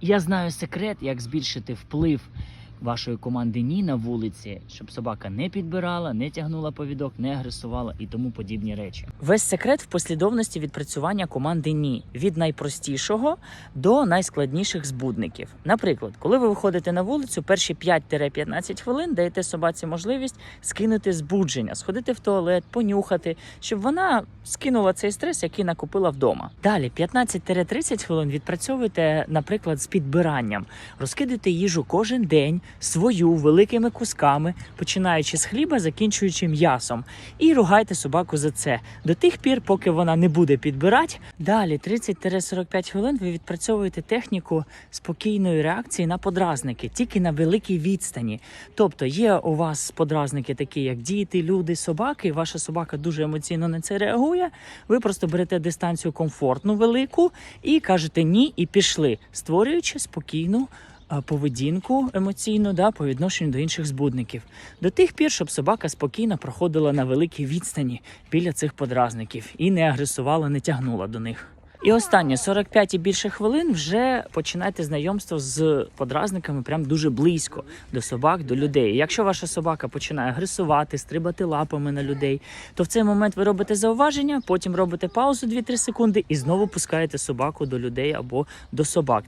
Я знаю секрет, як збільшити вплив вашої команди ні на вулиці, щоб собака не підбирала, не тягнула повідок, не агресувала і тому подібні речі. Весь секрет в послідовності відпрацювання команди ні від найпростішого до найскладніших збудників. Наприклад, коли ви виходите на вулицю, перші 5-15 хвилин даєте собаці можливість скинути збудження, сходити в туалет, понюхати, щоб вона скинула цей стрес, який накопила вдома. Далі 15-30 хвилин відпрацьовуєте, наприклад, з підбиранням. Розкидуйте їжу кожен день свою великими кусками, починаючи з хліба, закінчуючи м'ясом, і ругайте собаку за це до тих пір, поки вона не буде підбирати. Далі 30-45 хвилин ви відпрацьовуєте техніку спокійної реакції на подразники, тільки на великій відстані. Тобто є у вас подразники, такі як діти, люди, собаки. і Ваша собака дуже емоційно на це реагує. Ви просто берете дистанцію комфортну велику і кажете ні, і пішли, створюючи спокійну. Поведінку емоційну да, по відношенню до інших збудників до тих пір, щоб собака спокійно проходила на великій відстані біля цих подразників і не агресувала, не тягнула до них. І останнє 45 і більше хвилин вже починайте знайомство з подразниками прям дуже близько до собак, до людей. Якщо ваша собака починає агресувати, стрибати лапами на людей, то в цей момент ви робите зауваження, потім робите паузу 2-3 секунди і знову пускаєте собаку до людей або до собак.